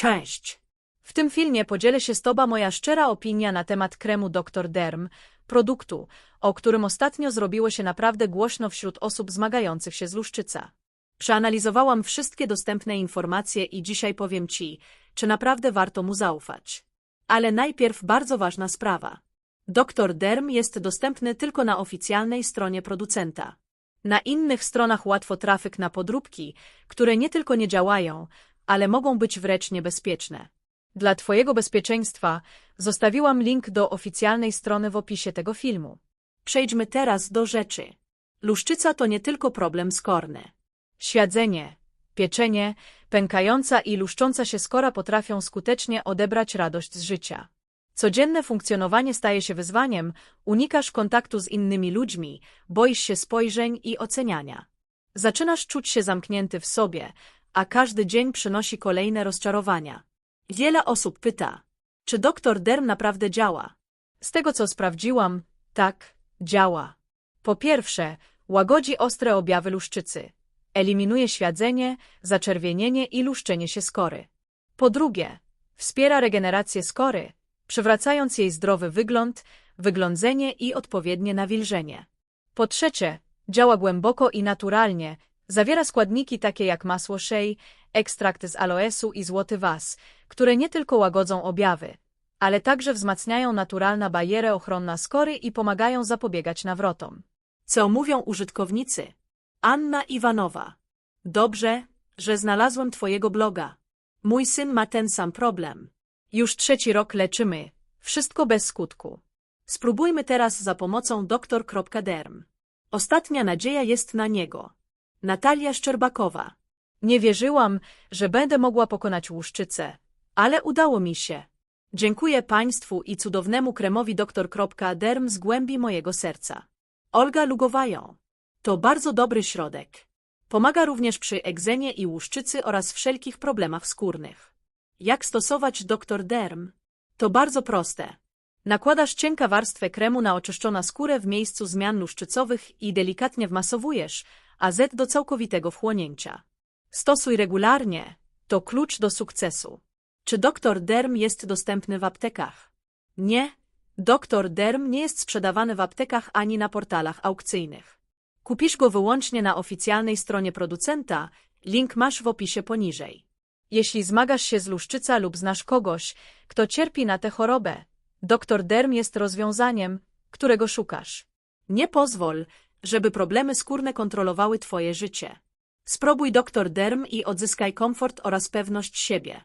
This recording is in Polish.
Cześć! W tym filmie podzielę się z Tobą moja szczera opinia na temat kremu Dr. Derm, produktu, o którym ostatnio zrobiło się naprawdę głośno wśród osób zmagających się z luszczyca. Przeanalizowałam wszystkie dostępne informacje i dzisiaj powiem Ci, czy naprawdę warto mu zaufać. Ale najpierw bardzo ważna sprawa. Dr. Derm jest dostępny tylko na oficjalnej stronie producenta. Na innych stronach łatwo trafik na podróbki, które nie tylko nie działają, ale mogą być wręcz niebezpieczne. Dla Twojego bezpieczeństwa zostawiłam link do oficjalnej strony w opisie tego filmu. Przejdźmy teraz do rzeczy. Luszczyca to nie tylko problem skórny. Świadzenie, pieczenie, pękająca i luszcząca się skora potrafią skutecznie odebrać radość z życia. Codzienne funkcjonowanie staje się wyzwaniem, unikasz kontaktu z innymi ludźmi, boisz się spojrzeń i oceniania. Zaczynasz czuć się zamknięty w sobie, a każdy dzień przynosi kolejne rozczarowania. Wiele osób pyta, czy doktor Derm naprawdę działa? Z tego co sprawdziłam, tak, działa. Po pierwsze, łagodzi ostre objawy luszczycy. Eliminuje świadzenie, zaczerwienienie i luszczenie się skory. Po drugie, wspiera regenerację skory, przywracając jej zdrowy wygląd, wyglądzenie i odpowiednie nawilżenie. Po trzecie, działa głęboko i naturalnie, zawiera składniki takie jak masło szej, ekstrakt z aloesu i złoty was, które nie tylko łagodzą objawy, ale także wzmacniają naturalna barierę ochronna skory i pomagają zapobiegać nawrotom. Co mówią użytkownicy? Anna Iwanowa. Dobrze, że znalazłem twojego bloga. Mój syn ma ten sam problem. Już trzeci rok leczymy. Wszystko bez skutku. Spróbujmy teraz za pomocą doktor.derm. Ostatnia nadzieja jest na niego. Natalia Szczerbakowa. Nie wierzyłam, że będę mogła pokonać łuszczycę, ale udało mi się. Dziękuję Państwu i cudownemu kremowi doktor.derm z głębi mojego serca. Olga Lugowają. To bardzo dobry środek. Pomaga również przy egzenie i łuszczycy oraz wszelkich problemach skórnych. Jak stosować Dr. Derm? To bardzo proste. Nakładasz cienka warstwę kremu na oczyszczona skórę w miejscu zmian luszczycowych i delikatnie wmasowujesz, a Z do całkowitego wchłonięcia. Stosuj regularnie. To klucz do sukcesu. Czy Dr. Derm jest dostępny w aptekach? Nie. Dr. Derm nie jest sprzedawany w aptekach ani na portalach aukcyjnych. Kupisz go wyłącznie na oficjalnej stronie producenta, link masz w opisie poniżej. Jeśli zmagasz się z luszczyca lub znasz kogoś, kto cierpi na tę chorobę, Dr. Derm jest rozwiązaniem, którego szukasz. Nie pozwól, żeby problemy skórne kontrolowały Twoje życie. Spróbuj Dr. Derm i odzyskaj komfort oraz pewność siebie.